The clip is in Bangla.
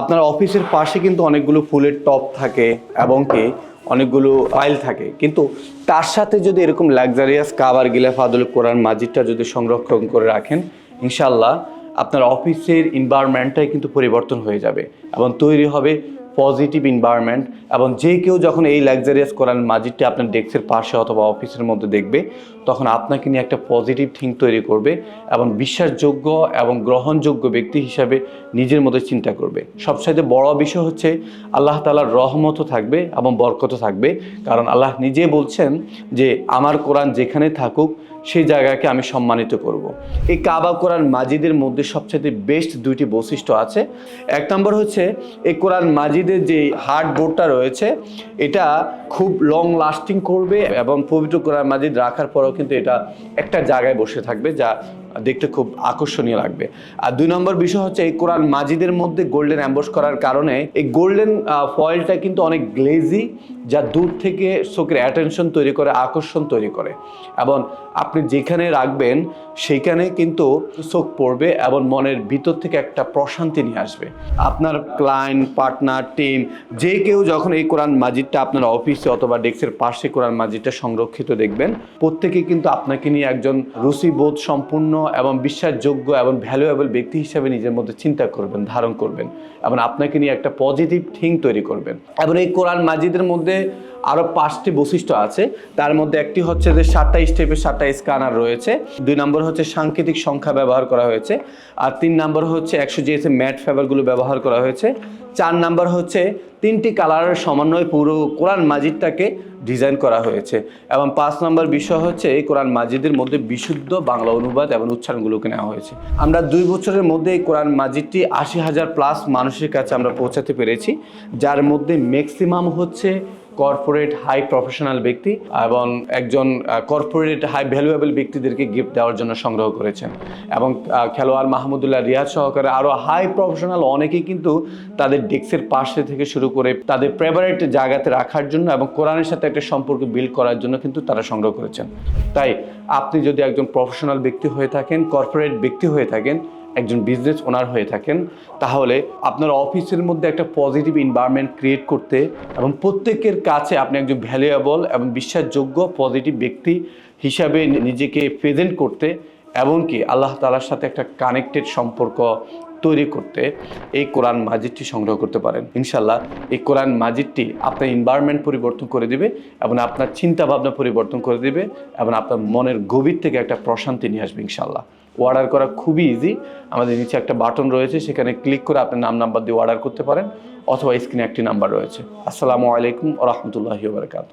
আপনার অফিসের পাশে কিন্তু অনেকগুলো ফুলের টপ থাকে এবং কি অনেকগুলো ফাইল থাকে। কিন্তু তার সাথে যদি এরকম লাক্সারিয়াস কাবার গিলাফ ফাদুল কোরআন, মাজিদটা যদি সংরক্ষণ করে রাখেন ইনশাল্লাহ আপনার অফিসের এনভায়রনমেন্টটাই কিন্তু পরিবর্তন হয়ে যাবে এবং তৈরি হবে পজিটিভ এনভায়রনমেন্ট এবং যে কেউ যখন এই লাক্সারিয়াস কোরআন মাজিদটা আপনার ডেস্কের পাশে অথবা অফিসের মধ্যে দেখবে, তখন আপনাকে নিয়ে একটা পজিটিভ থিঙ্ক তৈরি করবে এবং বিশ্বাসযোগ্য এবং গ্রহণযোগ্য ব্যক্তি হিসাবে নিজের মধ্যে চিন্তা করবে। সবসাইতে বড় বিষয় হচ্ছে আল্লাহ তালার রহমতও থাকবে এবং বরকতও থাকবে। কারণ আল্লাহ নিজে বলছেন যে, আমার কোরআন যেখানে থাকুক সেই জায়গাকে আমি সম্মানিত করব। এই কাবা কোরআন মাজিদের মধ্যে সবচেয়ে বেস্ট দুইটি বৈশিষ্ট্য আছে এক নম্বর হচ্ছে, এই কোরআন মাজিদের যে হার্ড বোর্ডটা রয়েছে, এটা খুব লং লাস্টিং করবে এবং পবিত্র কোরআন মাজিদ রাখার পরেও কিন্তু এটা একটা জায়গায় বসে থাকবে, যা দেখতে খুব আকর্ষণীয় লাগবে। আর দুই নম্বর বিষয় হচ্ছে এই কোরআন মাজিদের মধ্যে গোল্ডেন অ্যাম্বস করার কারণে এই গোল্ডেন ফয়েলটা কিন্তু অনেক গ্লেজি যা দূর থেকে চোখের অ্যাটেনশন তৈরি করে, আকর্ষণ তৈরি করে। এবং আপনি যেখানে রাখবেন সেইখানে কিন্তু চোখ পড়বে এবং মনের ভিতর থেকে একটা প্রশান্তি নিয়ে আসবে। আপনার ক্লায়েন্ট পার্টনার টিম যে কেউ যখন এই কোরআন মাজিদটা আপনার অফিসে অথবা ডেস্কের পাশে কোরআন মাজিদটা সংরক্ষিত দেখবেন, প্রত্যেকে কিন্তু আপনাকে নিয়ে একজন রুচিবোধ সম্পূর্ণ এবং বিশ্বাসযোগ্য এবং ভ্যালুয়েবল ব্যক্তি হিসাবে নিজের মধ্যে চিন্তা করবেন, ধারণ করবেন এবং আপনাকে নিয়ে একটা পজিটিভ থিঙ্ক তৈরি করবেন। এবং এই কোরআন মাজিদের মধ্যে আরও পাঁচটি বৈশিষ্ট্য আছে। তার মধ্যে একটি হচ্ছে যে সাতটা স্টেপের সাতটা স্ক্যানার রয়েছে। দুই নম্বর হচ্ছে সাংকেতিক সংখ্যা ব্যবহার করা হয়েছে। আর তিন নম্বর হচ্ছে একশো জিএসএম ম্যাট ফেভারগুলো ব্যবহার করা হয়েছে। চার নাম্বার হচ্ছে তিনটি কালারের সমন্বয়ে পুরো কোরআন মাজিদটাকে ডিজাইন করা হয়েছে। এবং পাঁচ নম্বর বিষয় হচ্ছে এই কোরআন মাজিদের মধ্যে বিশুদ্ধ বাংলা অনুবাদ এবং উচ্চারণগুলোকে নেওয়া হয়েছে। আমরা দুই বছরের মধ্যে এই কোরআন মাজিদটি আশি হাজার প্লাস মানুষের কাছে আমরা পৌঁছাতে পেরেছি। যার মধ্যে ম্যাক্সিমাম হচ্ছে কর্পোরেট হাই প্রফেশনাল ব্যক্তি এবং একজন কর্পোরেট হাই ভ্যালুয়েবল ব্যক্তিদেরকে গিফট দেওয়ার জন্য সংগ্রহ করেছেন। এবং খেলোয়াড় মাহমুদুল্লাহ রিয়াজ সহকারে আরও হাই প্রফেশনাল অনেকেই কিন্তু তাদের ডেস্কের পাশে থেকে শুরু করে তাদের ফেভারিট জায়গাতে রাখার জন্য এবং কোরআনের সাথে একটা সম্পর্ক বিল্ড করার জন্য কিন্তু তারা সংগ্রহ করেছেন। তাই আপনি যদি একজন প্রফেশনাল ব্যক্তি হয়ে থাকেন কর্পোরেট ব্যক্তি হয়ে থাকেন একজন বিজনেস ওনার হয়ে থাকেন, তাহলে আপনার অফিসের মধ্যে একটা পজিটিভ এনভায়রনমেন্ট ক্রিয়েট করতে এবং প্রত্যেকের কাছে আপনি একজন ভ্যালুয়েবল এবং বিশ্বাসযোগ্য পজিটিভ ব্যক্তি হিসাবে নিজেকে প্রেজেন্ট করতে এমনকি আল্লাহ তালার সাথে একটা কানেক্টেড সম্পর্ক তৈরি করতে এই কোরআন মাজিদটি সংগ্রহ করতে পারেন। ইনশাল্লাহ এই কোরআন মাজিদটি আপনার এনভায়রনমেন্ট পরিবর্তন করে দিবে এবং আপনার চিন্তা ভাবনা পরিবর্তন করে দিবে এবং আপনার মনের গভীর থেকে একটা প্রশান্তি নিয়ে আসবে ইনশাল্লাহ অর্ডার করা খুবই ইজি আমাদের নিচে একটা বাটন রয়েছে, সেখানে ক্লিক করে আপনার নাম নাম্বার দিয়ে অর্ডার করতে পারেন অথবা স্ক্রিনে একটি নাম্বার রয়েছে। আসসালামু আলাইকুম রহমতুল্লাহি বারকাত